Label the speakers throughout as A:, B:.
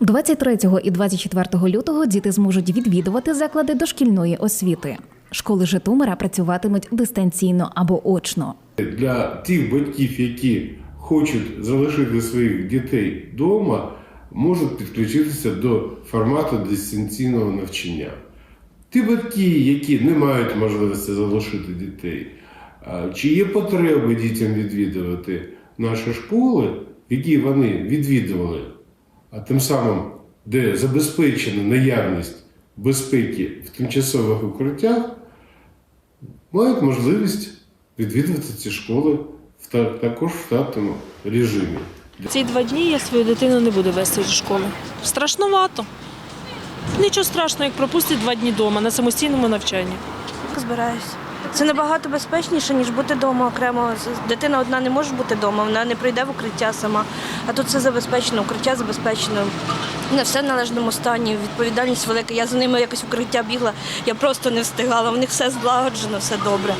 A: 23 і 24 лютого діти зможуть відвідувати заклади дошкільної освіти. Школи Житомира працюватимуть дистанційно або очно.
B: Для тих батьків, які хочуть залишити своїх дітей вдома, можуть підключитися до формату дистанційного навчання. Ті батьки, які не мають можливості залишити дітей, чи є потреби дітям відвідувати наші школи, які вони відвідували, а тим самим, де забезпечена наявність безпеки в тимчасових укриттях, мають можливість відвідувати ці школи в також в штатному режимі.
C: Ці два дні я свою дитину не буду вести до школи. Страшновато. Нічого страшного, як пропустить два дні вдома на самостійному навчанні.
D: Збираюсь. Це набагато безпечніше, ніж бути вдома окремо. Дитина одна не може бути вдома, вона не прийде в укриття сама. А тут все забезпечено, укриття забезпечено. Не все в належному стані, відповідальність велика. Я за ними якось укриття бігла, я просто не встигала. У них все злагоджено, все добре.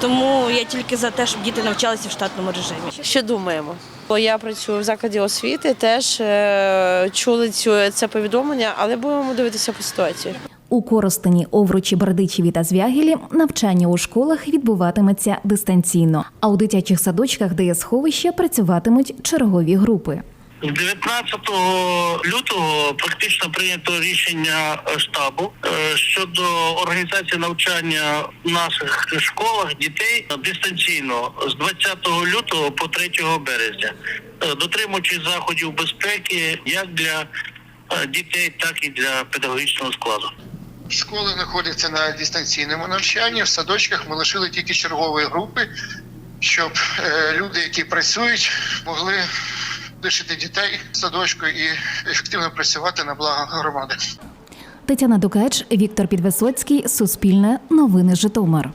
D: Тому я тільки за те, щоб діти навчалися в штатному режимі.
E: Що думаємо? Бо я працюю в закладі освіти, теж е, чули цю це повідомлення, але будемо дивитися по ситуації.
A: У Коростені, Овручі, Бердичеві та Звягілі навчання у школах відбуватиметься дистанційно, а у дитячих садочках, де є сховище, працюватимуть чергові групи.
F: 19 лютого практично прийнято рішення штабу е, щодо організації навчання в наших школах дітей дистанційно з 20 лютого по 3 березня, е, дотримуючись заходів безпеки як для е, дітей, так і для педагогічного складу.
G: Школи знаходяться на дистанційному навчанні. В садочках ми лишили тільки чергові групи, щоб е, люди, які працюють, могли лишити дітей в садочку і ефективно працювати на благо громади.
A: Тетяна Дукач, Віктор Підвисоцький, Суспільне, Новини Житомир.